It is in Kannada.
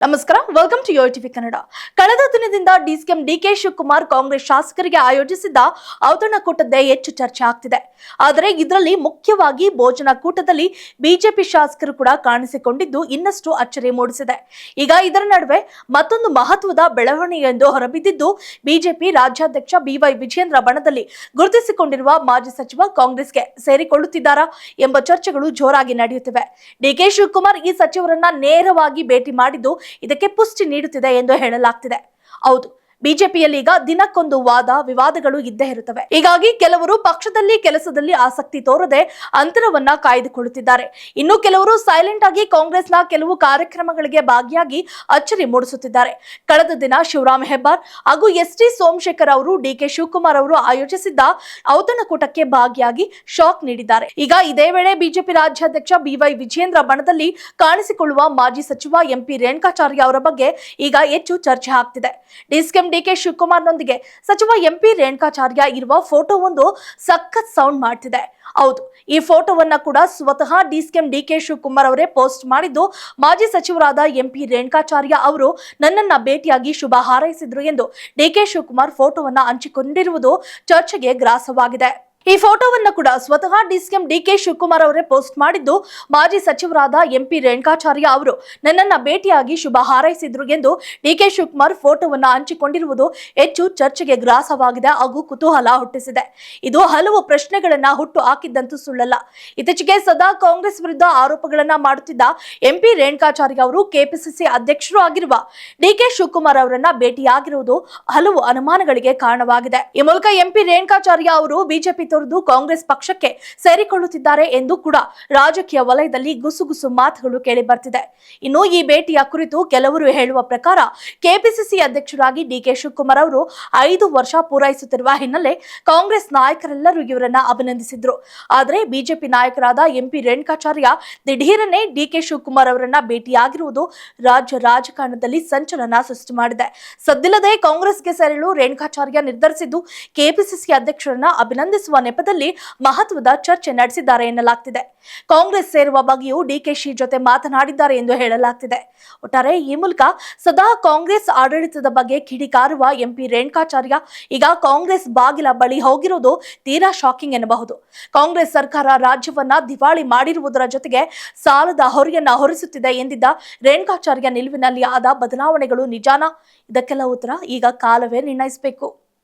ನಮಸ್ಕಾರ ವೆಲ್ಕಮ್ ಟು ಯೋ ಕನ್ನಡ ಕಳೆದ ದಿನದಿಂದ ಡಿಸಿಎಂ ಡಿಕೆ ಶಿವಕುಮಾರ್ ಕಾಂಗ್ರೆಸ್ ಶಾಸಕರಿಗೆ ಆಯೋಜಿಸಿದ್ದ ಔತಣಕೂಟದ್ದೇ ಹೆಚ್ಚು ಚರ್ಚೆ ಆಗ್ತಿದೆ. ಆದರೆ ಇದರಲ್ಲಿ ಮುಖ್ಯವಾಗಿ ಭೋಜನ ಕೂಟದಲ್ಲಿ ಬಿಜೆಪಿ ಶಾಸಕರು ಕೂಡ ಕಾಣಿಸಿಕೊಂಡಿದ್ದು ಇನ್ನಷ್ಟು ಅಚ್ಚರಿ ಮೂಡಿಸಿದೆ. ಈಗ ಇದರ ನಡುವೆ ಮತ್ತೊಂದು ಮಹತ್ವದ ಬೆಳವಣಿಗೆ ಎಂದು ಹೊರಬಿದ್ದಿದ್ದು ಬಿಜೆಪಿ ರಾಜ್ಯಾಧ್ಯಕ್ಷ ಬಿವೈ ವಿಜೇಂದ್ರ ಬಣದಲ್ಲಿ ಗುರುತಿಸಿಕೊಂಡಿರುವ ಮಾಜಿ ಸಚಿವ ಕಾಂಗ್ರೆಸ್ಗೆ ಸೇರಿಕೊಳ್ಳುತ್ತಿದ್ದಾರಾ ಎಂಬ ಚರ್ಚೆಗಳು ಜೋರಾಗಿ ನಡೆಯುತ್ತಿವೆ. ಡಿಕೆ ಶಿವಕುಮಾರ್ ಈ ಸಚಿವರನ್ನ ನೇರವಾಗಿ ಭೇಟಿ ಮಾಡಿದ್ದು ಇದಕ್ಕೆ ಪುಷ್ಟಿ ನೀಡುತ್ತಿದೆ ಎಂದು ಹೇಳಲಾಗ್ತಿದೆ. ಹೌದು ಬಿಜೆಪಿಯಲ್ಲಿ ಈಗ ದಿನಕ್ಕೊಂದು ವಾದ, ವಿವಾದಗಳು ಇದ್ದೇ ಇರುತ್ತವೆ. ಹೀಗಾಗಿ ಕೆಲವರು ಪಕ್ಷದಲ್ಲಿ, ಕೆಲಸದಲ್ಲಿ ಆಸಕ್ತಿ ತೋರದೆ ಅಂತರವನ್ನ ಕಾಯ್ದುಕೊಳ್ಳುತ್ತಿದ್ದಾರೆ. ಇನ್ನು ಕೆಲವರು ಸೈಲೆಂಟ್ ಆಗಿ ಕಾಂಗ್ರೆಸ್ನ ಕೆಲವು ಕಾರ್ಯಕ್ರಮಗಳಿಗೆ ಭಾಗಿಯಾಗಿ ಅಚ್ಚರಿ ಮೂಡಿಸುತ್ತಿದ್ದಾರೆ. ಕಳೆದ ದಿನ ಶಿವರಾಮ್ ಹೆಬ್ಬಾರ್ ಹಾಗೂ ಎಸ್ ಟಿ ಸೋಮಶೇಖರ್ ಅವರು, ಡಿಕೆ ಶಿವಕುಮಾರ್ ಅವರು ಆಯೋಜಿಸಿದ್ದ ಔತಣಕೂಟಕ್ಕೆ ಭಾಗಿಯಾಗಿ ಶಾಕ್ ನೀಡಿದ್ದಾರೆ. ಈಗ ಇದೇ ವೇಳೆ ಬಿಜೆಪಿ ರಾಜ್ಯಾಧ್ಯಕ್ಷ ಬಿವೈ ವಿಜೇಂದ್ರ ಬಣದಲ್ಲಿ ಕಾಣಿಸಿಕೊಳ್ಳುವ ಮಾಜಿ ಸಚಿವ ಎಂಪಿ ರೇಣುಕಾಚಾರ್ಯ ಅವರ ಬಗ್ಗೆ ಈಗ ಹೆಚ್ಚು ಚರ್ಚೆ ಆಗ್ತಿದೆ. ಡಿಸ್ಕೆಂ ಡಿಕೆ ಶಿವಕುಮಾರ್ನೊಂದಿಗೆ ಸಚಿವ ಎಂಪಿ ರೇಣುಕಾಚಾರ್ಯ ಇರುವ ಫೋಟೋ ಒಂದು ಸಖತ್ ಸೌಂಡ್ ಮಾಡ್ತಿದೆ. ಹೌದು, ಈ ಫೋಟೋವನ್ನ ಕೂಡ ಸ್ವತಃ ಡಿಸ್ಕೆಂ ಡಿಕೆ ಶಿವಕುಮಾರ್ ಅವರೇ ಪೋಸ್ಟ್ ಮಾಡಿದ್ದು. ಮಾಜಿ ಸಚಿವರಾದ ಎಂಪಿ ರೇಣುಕಾಚಾರ್ಯ ಅವರು ನನ್ನನ್ನ ಭೇಟಿಯಾಗಿ ಶುಭ ಹಾರೈಸಿದ್ರು ಎಂದು ಡಿಕೆ ಶಿವಕುಮಾರ್ ಫೋಟೋವನ್ನ ಹಂಚಿಕೊಂಡಿರುವುದು ಚರ್ಚೆಗೆ ಗ್ರಾಸವಾಗಿದೆ. ಈ ಫೋಟೋವನ್ನ ಕೂಡ ಸ್ವತಃ ಡಿಸಿಎಂ ಡಿಕೆ ಶಿವಕುಮಾರ್ ಅವರೇ ಪೋಸ್ಟ್ ಮಾಡಿದ್ದು. ಮಾಜಿ ಸಚಿವರಾದ ಎಂಪಿ ರೇಣುಕಾಚಾರ್ಯ ಅವರು ನನ್ನನ್ನ ಭೇಟಿಯಾಗಿ ಶುಭ ಹಾರೈಸಿದ್ರು ಎಂದು ಡಿಕೆ ಶಿವಕುಮಾರ್ ಫೋಟೋವನ್ನ ಹಂಚಿಕೊಂಡಿರುವುದು ಹೆಚ್ಚು ಚರ್ಚೆಗೆ ಗ್ರಾಸವಾಗಿದೆ ಹಾಗೂ ಕುತೂಹಲ ಹುಟ್ಟಿಸಿದೆ. ಇದು ಹಲವು ಪ್ರಶ್ನೆಗಳನ್ನ ಹುಟ್ಟು ಹಾಕಿದ್ದಂತೂ ಸುಳ್ಳಲ್ಲ. ಇತ್ತೀಚೆಗೆ ಸದಾ ಕಾಂಗ್ರೆಸ್ ವಿರುದ್ಧ ಆರೋಪಗಳನ್ನ ಮಾಡುತ್ತಿದ್ದ ಎಂಪಿ ರೇಣುಕಾಚಾರ್ಯ ಅವರು ಕೆಪಿಸಿಸಿ ಅಧ್ಯಕ್ಷರು ಆಗಿರುವ ಡಿಕೆ ಶಿವಕುಮಾರ್ ಅವರನ್ನ ಭೇಟಿಯಾಗಿರುವುದು ಹಲವು ಅನುಮಾನಗಳಿಗೆ ಕಾರಣವಾಗಿದೆ. ಈ ಮೂಲಕ ಎಂಪಿ ರೇಣುಕಾಚಾರ್ಯ ಅವರು ಬಿಜೆಪಿ ತೊರೆದು ಕಾಂಗ್ರೆಸ್ ಪಕ್ಷಕ್ಕೆ ಸೇರಿಕೊಳ್ಳುತ್ತಿದ್ದಾರೆ ಎಂದು ಕೂಡ ರಾಜಕೀಯ ವಲಯದಲ್ಲಿ ಗುಸುಗುಸು ಮಾತುಗಳು ಕೇಳಿ ಬರ್ತಿದೆ. ಇನ್ನು ಈ ಭೇಟಿಯ ಕುರಿತು ಕೆಲವರು ಹೇಳುವ ಪ್ರಕಾರ ಕೆಪಿಸಿಸಿ ಅಧ್ಯಕ್ಷರಾಗಿ ಡಿಕೆ ಶಿವಕುಮಾರ್ ಅವರು ಐದು ವರ್ಷ ಪೂರೈಸುತ್ತಿರುವ ಹಿನ್ನೆಲೆ ಕಾಂಗ್ರೆಸ್ ನಾಯಕರೆಲ್ಲರೂ ಇವರನ್ನ ಅಭಿನಂದಿಸಿದ್ರು. ಆದರೆ ಬಿಜೆಪಿ ನಾಯಕರಾದ ಎಂಪಿ ರೇಣುಕಾಚಾರ್ಯ ದಿಢೀರನೆ ಡಿಕೆ ಶಿವಕುಮಾರ್ ಅವರನ್ನ ಭೇಟಿಯಾಗಿರುವುದು ರಾಜ್ಯ ರಾಜಕಾರಣದಲ್ಲಿ ಸಂಚಲನ ಸೃಷ್ಟಿ ಮಾಡಿದೆ. ಸದ್ದಿಲ್ಲದೆ ಕಾಂಗ್ರೆಸ್ಗೆ ಸೇರಲು ರೇಣುಕಾಚಾರ್ಯ ನಿರ್ಧರಿಸಿದ್ದು ಕೆಪಿಸಿಸಿ ಅಧ್ಯಕ್ಷರನ್ನ ಅಭಿನಂದಿಸುವ ನೆಪದಲ್ಲಿ ಮಹತ್ವದ ಚರ್ಚೆ ನಡೆಸಿದ್ದಾರೆ ಎನ್ನಲಾಗ್ತಿದೆ. ಕಾಂಗ್ರೆಸ್ ಸೇರುವ ಬಗ್ಗೆಯೂ ಡಿಕೆಶಿ ಜೊತೆ ಮಾತನಾಡಿದ್ದಾರೆ ಎಂದು ಹೇಳಲಾಗ್ತಿದೆ. ಒಟ್ಟಾರೆ ಈ ಮೂಲಕ ಸದಾ ಕಾಂಗ್ರೆಸ್ ಆಡಳಿತದ ಬಗ್ಗೆ ಕಿಡಿಕಾರುವ ಎಂಪಿ ರೇಣುಕಾಚಾರ್ಯ ಈಗ ಕಾಂಗ್ರೆಸ್ ಬಾಗಿಲ ಬಳಿ ಹೋಗಿರುವುದು ತೀರಾ ಶಾಕಿಂಗ್ ಎನ್ನಬಹುದು. ಕಾಂಗ್ರೆಸ್ ಸರ್ಕಾರ ರಾಜ್ಯವನ್ನ ದಿವಾಳಿ ಮಾಡಿರುವುದರ ಜೊತೆಗೆ ಸಾಲದ ಹೊರೆಯನ್ನ ಹೊರಿಸುತ್ತಿದೆ ಎಂದಿದ್ದ ರೇಣುಕಾಚಾರ್ಯ ನಿಲುವಿನಲ್ಲಿ ಆದ ಬದಲಾವಣೆಗಳು ನಿಜಾನ? ಇದಕ್ಕೆಲ್ಲ ಉತ್ತರ ಈಗ ಕಾಲವೇ ನಿರ್ಣಯಿಸಬೇಕು.